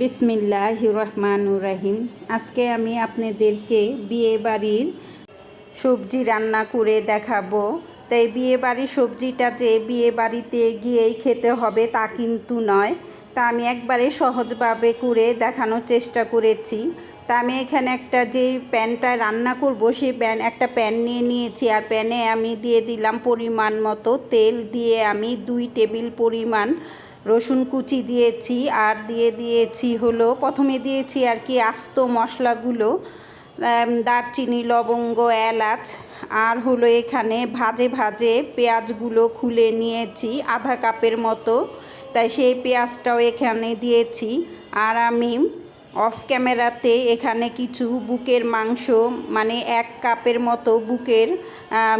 বিসমিল্লাহ রহমানুর রাহিম। আজকে আমি আপনাদেরকে বিয়ে বাড়ির সবজি রান্না করে দেখাবো। তাই বিয়ে বাড়ির সবজিটা যে বিয়ে বাড়িতে গিয়েই খেতে হবে তা কিন্তু নয়। তা আমি একবারে সহজভাবে করে দেখানোর চেষ্টা করেছি। তা আমি এখানে একটা যে প্যানটা রান্না করব, সেই প্যান একটা প্যান নিয়ে নিয়েছি। আর প্যানে আমি দিয়ে দিলাম পরিমাণ মতো তেল দিয়ে আমি দুই টেবিল পরিমাণ রসুন কুচি দিয়েছি, আর দিয়ে দিয়েছি হলো, প্রথমে দিয়েছি আর কি আস্ত মশলাগুলো দারচিনি, লবঙ্গ, এলাচ, আর হলো এখানে ভাজে ভাজে পেঁয়াজগুলো খুলে নিয়েছি আধা কাপের মতো। তাই সেই পেঁয়াজটাও এখানে দিয়েছি। আর আমি অফ ক্যামেরাতে এখানে কিছু বুকের মাংস মানে এক কাপের মতো বুকের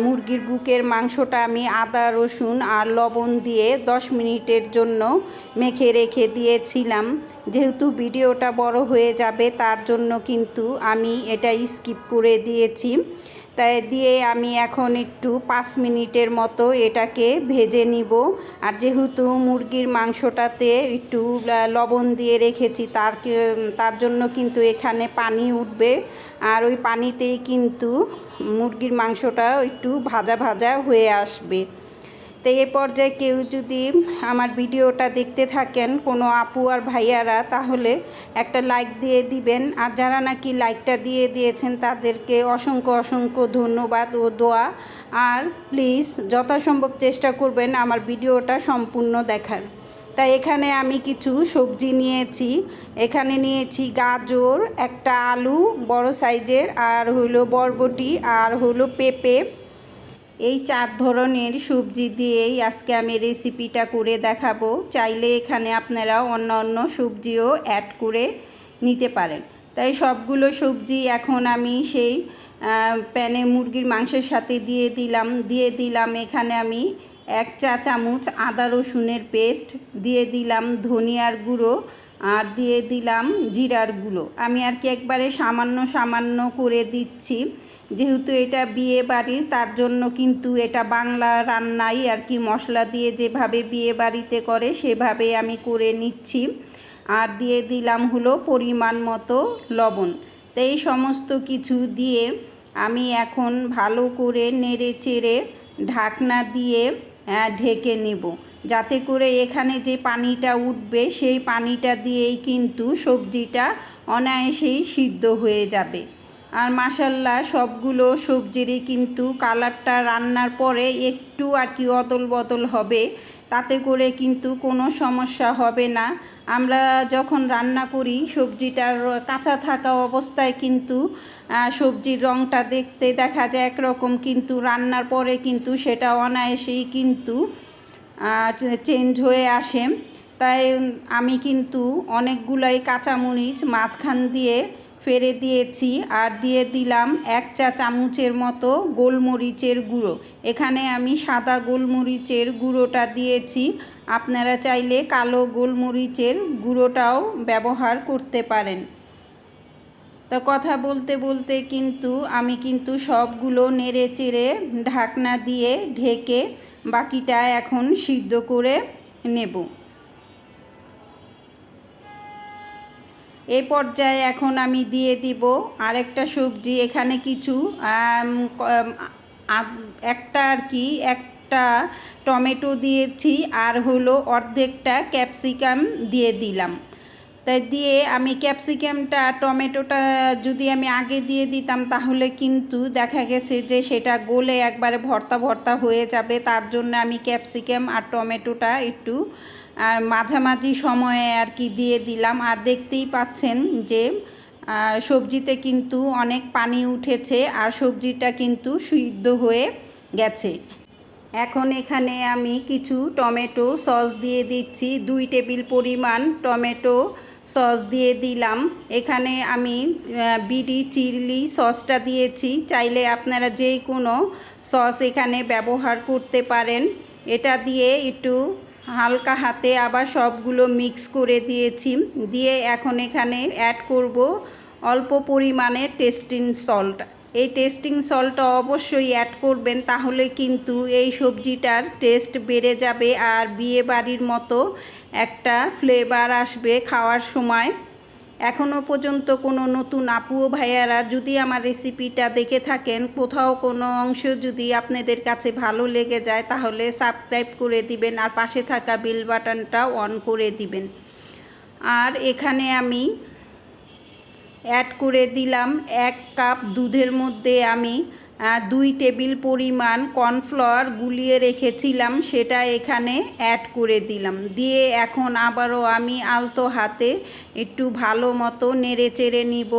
মুরগির বুকের মাংসটা আমি আদা, রসুন আর লবণ দিয়ে দশ মিনিটের জন্য মেখে রেখে দিয়েছিলাম। যেহেতু ভিডিওটা বড় হয়ে যাবে, তার জন্য কিন্তু আমি এটা স্কিপ করে দিয়েছি। তাই দিয়ে আমি এখন একটু পাঁচ মিনিটের মতো এটাকে ভেজে নিব। আর যেহেতু মুরগির মাংসটাতে একটু লবণ দিয়ে রেখেছি, তার তার জন্য কিন্তু এখানে পানি উঠবে। আর ওই পানিতেই কিন্তু মুরগির মাংসটা একটু ভাজা ভাজা হয়ে আসবে। তো এ পর্যায়ে কেউ যদি আমার ভিডিওটা দেখতে থাকেন কোনো আপু আর ভাইয়ারা, তাহলে একটা লাইক দিয়ে দিবেন। আর যারা নাকি লাইকটা দিয়ে দিয়েছেন, তাদেরকে অসংখ্য অসংখ্য ধন্যবাদ ও দোয়া। আর প্লিজ যথাসম্ভব চেষ্টা করবেন আমার ভিডিওটা সম্পূর্ণ দেখার। তাই এখানে আমি কিছু সবজি নিয়েছি। এখানে নিয়েছি গাজর, একটা আলু বড় সাইজের আর হলো বরবটি, আর হলো পেঁপে। এই চার ধরনের সবজি দিয়েই আজকে আমি রেসিপিটা করে দেখাবো। চাইলে এখানে আপনারা অন্য অন্য সবজিও অ্যাড করে নিতে পারেন। তাই সবগুলো সবজি এখন আমি সেই প্যানে মুরগির মাংসের সাথে দিয়ে দিলাম। দিয়ে দিলাম এখানে আমি এক চা চামচ আদা রসুনের পেস্ট দিয়ে দিলাম ধনিয়ার গুঁড়ো আর দিয়ে দিলাম জিরার গুঁড়ো। আমি আর কি একবারে সামান্য সামান্য করে দিচ্ছি। যেহেতু এটা বিয়ে বাড়ির, তার জন্য কিন্তু এটা বাংলা রান্নাই আর কি মশলা দিয়ে যেভাবে বিয়ে বাড়িতে করে, সেভাবে আমি করে নিচ্ছি। আর দিয়ে দিলাম হলো পরিমাণ মতো লবণ। তো এই সমস্ত কিছু দিয়ে আমি এখন ভালো করে নেড়ে চেড়ে ঢাকনা দিয়ে ঢেকে নেব। যাতে করে এখানে যে পানিটা উঠবে, সেই পানিটা দিয়েই কিন্তু সবজিটা অনায়াসেই সিদ্ধ হয়ে যাবে। আর মাসাল্লাহ সবগুলো সবজিরই কিন্তু কালারটা রান্নার পরে একটু আর কি অদল বদল হবে। তাতে করে কিন্তু কোনো সমস্যা হবে না। আমরা যখন রান্না করি, সবজিটার কাঁচা থাকা অবস্থায় কিন্তু সবজির রঙটা দেখতে দেখা যায় একরকম, কিন্তু রান্নার পরে কিন্তু সেটা অনায়াসেই কিন্তু চেঞ্জ হয়ে আসে। তাই আমি কিন্তু অনেকগুলাই কাঁচামরিচ মাঝখান দিয়ে ফেলে দিয়েছি আর দিয়ে দিলাম এক চা চামচের মতো গোলমরিচের গুঁড়ো। এখানে আমি সাদা গোলমরিচের গুঁড়োটা দিয়েছি। আপনারা চাইলে কালো গোলমরিচের গুঁড়োটাও ব্যবহার করতে পারেন। তো কথা বলতে বলতে কিন্তু আমি কিন্তু সবগুলো নেড়ে চেড়ে ঢাকনা দিয়ে ঢেকে বাকিটা এখন সিদ্ধ করে নেব। এই পর্যায়ে এখন আমি দিয়ে দিব আরেকটা সবজি, এখানে কিছু একটা আর কি, একটা টমেটো দিয়েছি আর হলো অর্ধেকটা ক্যাপসিকাম দিয়ে দিলাম। তাই দিয়ে আমি ক্যাপসিকামটা টমেটোটা যদি আমি আগে দিয়ে দিতাম তাহলে কিন্তু দেখা গেছে যে সেটা গলে একবারে ভর্তা ভর্তা হয়ে যাবে, তার জন্য আমি ক্যাপসিকাম আর টমেটোটা একটু আর মাঝামাঝি সময়ে আর কি দিয়ে দিলাম। আর দেখতেই পাচ্ছেন যে সবজিতে কিন্তু অনেক পানি উঠেছে আর সবজিটা কিন্তু সিদ্ধ হয়ে গেছে। এখন এখানে আমি কিছু টমেটো সস দিয়ে দিচ্ছি। দুই টেবিল পরিমাণ টমেটো সস দিয়ে দিলাম। এখানে আমি বিডি চিলি সসটা দিয়েছি। চাইলে আপনারা যে কোনো সস এখানে ব্যবহার করতে পারেন। এটা দিয়ে একটু হালকা হাতে আবার সবগুলো মিক্স করে দিয়েছি। দিয়ে এখন এখানে অ্যাড করব অল্প পরিমাণে টেস্টিং সল্ট এই টেস্টিং সল্টটা অবশ্যই অ্যাড করবেন, তাহলে কিন্তু এই সবজিটার টেস্ট বেড়ে যাবে আর বিয়ে বাড়ির মতো একটা ফ্লেভার আসবে খাওয়ার সময়। এখনও পর্যন্ত কোনো নতুন আপু ও ভাইয়ারা যদি আমার রেসিপিটা দেখে থাকেন, কোথাও কোনো অংশ যদি আপনাদের কাছে ভালো লেগে যায়, তাহলে সাবস্ক্রাইব করে দিবেন আর পাশে থাকা বেল বাটনটা অন করে দিবেন। আর এখানে আমি অ্যাড করে দিলাম এক কাপ দুধের মধ্যে আমি দুই টেবিল পরিমাণ কর্নফ্লাওয়ার গুলিয়ে রেখেছিলাম, সেটা এখানে অ্যাড করে দিলাম। দিয়ে এখন আবারও আমি আলতো হাতে একটু ভালো মতো নেড়ে চেড়ে নিব।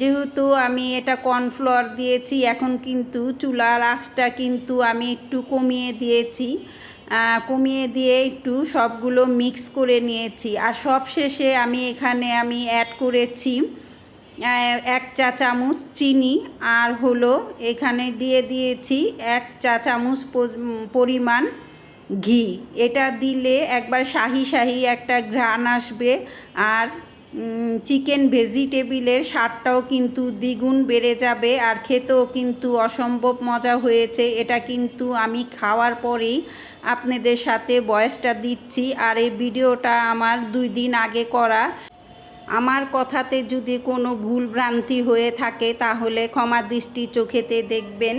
যেহেতু আমি এটা কর্নফ্লাওয়ার দিয়েছি, এখন কিন্তু চুলার আঁচটা কিন্তু আমি একটু কমিয়ে দিয়েছি। কমিয়ে দিয়ে একটু সবগুলো মিক্স করে নিয়েছি। আর সব শেষে আমি এখানে আমি অ্যাড করেছি এক চা চামচ চিনি আর হলো এখানে দিয়ে দিয়েছি এক চা চামচ পরিমাণ ঘি। এটা দিলে একবার শাহি শাহি একটা ঘ্রাণ আসবে আর চিকেন ভেজিটেবিলের স্বাদটাও কিন্তু দ্বিগুণ বেড়ে যাবে আর খেতেও কিন্তু অসম্ভব মজা হয়েছে। এটা কিন্তু আমি খাওয়ার পরেই আপনাদের সাথে বয়সটা দিচ্ছি আর এই ভিডিওটা আমার দুই দিন আগে করা। আমার কথাতে যদি কোনো ভুল ভ্রান্তি হয়ে থাকে, তাহলে ক্ষমা দৃষ্টি চোখেতে দেখবেন।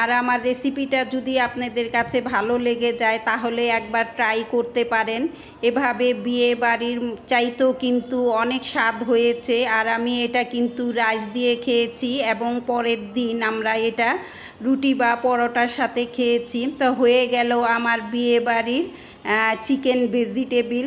আর আমার রেসিপিটা যদি আপনাদের কাছে ভালো লেগে যায়, তাহলে একবার ট্রাই করতে পারেন। এভাবে বিয়ে বাড়ির চাইতেও কিন্তু অনেক স্বাদ হয়েছে, আর আমি এটা কিন্তু রাইস দিয়ে খেয়েছি এবং পরের দিন আমরা এটা রুটি বা পরোটার সাথে খেয়েছি। তো হয়ে গেল আমার বিয়ে বাড়ির চিকেন ভেজিটেবিল